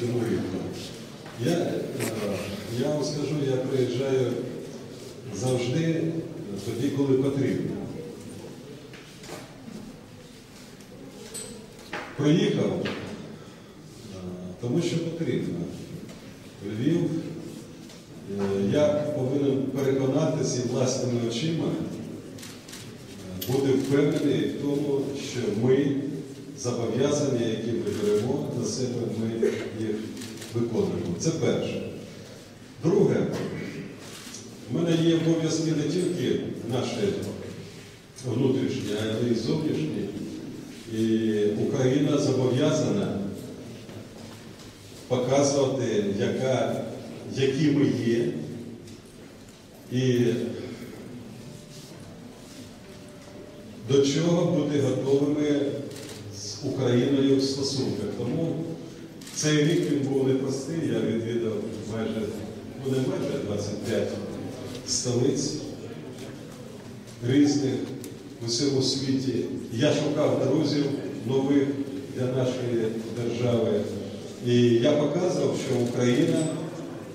Їхав? Я, е, я вам скажу, я приїжджаю завжди тоді, коли потрібно. Приїхав, е, тому що потрібно. Львів, е, я повинен переконатися власними очима, бути впевнений в тому, що ми зобов'язання, які ми беремо на себе, ми виконуємо. Це перше. Друге, в мене є обов'язки не тільки наші внутрішні, але й зовнішні. І Україна зобов'язана показувати, яка, які ми є. І до чого бути готовими з Україною в стосунках. Тому цей рік він був непростий, я відвідав майже, не майже 25 столиць різних в усьому світі. Я шукав друзів нових для нашої держави. І я показував, що Україна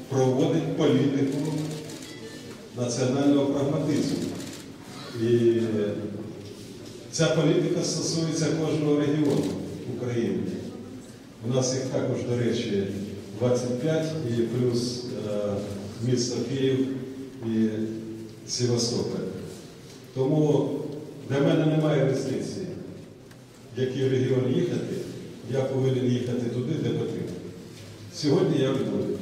проводить політику національного прагматизму. І ця політика стосується кожного регіону України. У нас їх також, до речі, 25 і плюс е, місто Київ і Севастополь. Тому для мене немає різниці, в який регіон їхати, я повинен їхати туди, де потрібно. Сьогодні я відводив.